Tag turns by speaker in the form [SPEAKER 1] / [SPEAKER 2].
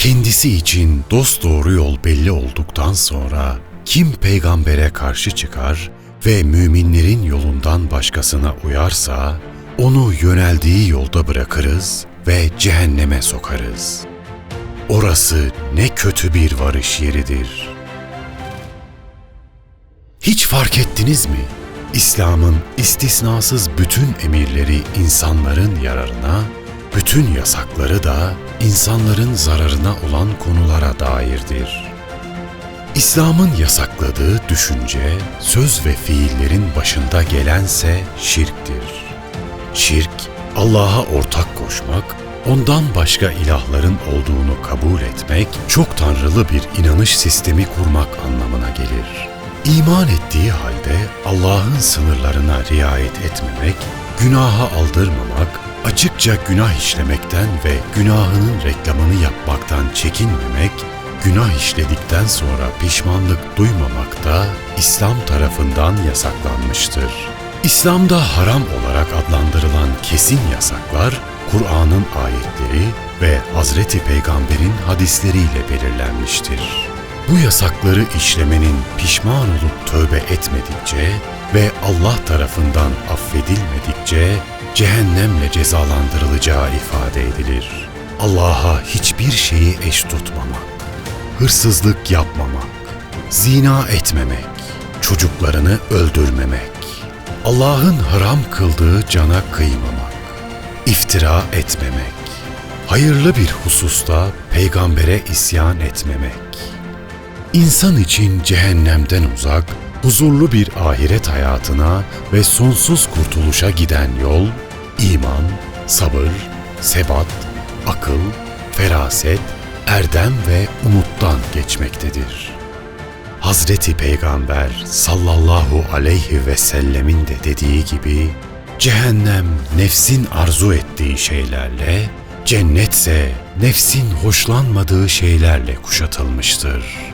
[SPEAKER 1] kendisi için dost doğru yol belli olduktan sonra kim peygambere karşı çıkar ve müminlerin yolundan başkasına uyarsa onu yöneldiği yolda bırakırız ve cehenneme sokarız. Orası ne kötü bir varış yeridir. Hiç fark ettiniz mi? İslam'ın istisnasız bütün emirleri insanların yararına, bütün yasakları da insanların zararına olan konulara dairdir. İslam'ın yasakladığı düşünce, söz ve fiillerin başında gelense şirktir. Şirk, Allah'a ortak koşmak, ondan başka ilahların olduğunu kabul etmek, çok tanrılı bir inanış sistemi kurmak anlamına gelir. İman ettiği halde Allah'ın sınırlarına riayet etmemek, günaha aldırmamak, açıkça günah işlemekten ve günahının reklamını yapmaktan çekinmemek, günah işledikten sonra pişmanlık duymamak da İslam tarafından yasaklanmıştır. İslam'da haram olarak adlandırılan kesin yasaklar, Kur'an'ın ayetleri ve Hazreti Peygamber'in hadisleriyle belirlenmiştir. Bu yasakları işlemenin pişman olup tövbe etmedikçe ve Allah tarafından affedilmedikçe cehennemle cezalandırılacağı ifade edilir. Allah'a hiçbir şeyi eş tutmamak, hırsızlık yapmamak, zina etmemek, çocuklarını öldürmemek, Allah'ın haram kıldığı cana kıymamak, iftira etmemek, hayırlı bir hususta peygambere isyan etmemek, İnsan için cehennemden uzak, huzurlu bir ahiret hayatına ve sonsuz kurtuluşa giden yol, iman, sabır, sebat, akıl, feraset, erdem ve umuttan geçmektedir. Hazreti Peygamber sallallahu aleyhi ve sellemin de dediği gibi, cehennem nefsin arzu ettiği şeylerle, cennetse nefsin hoşlanmadığı şeylerle kuşatılmıştır.''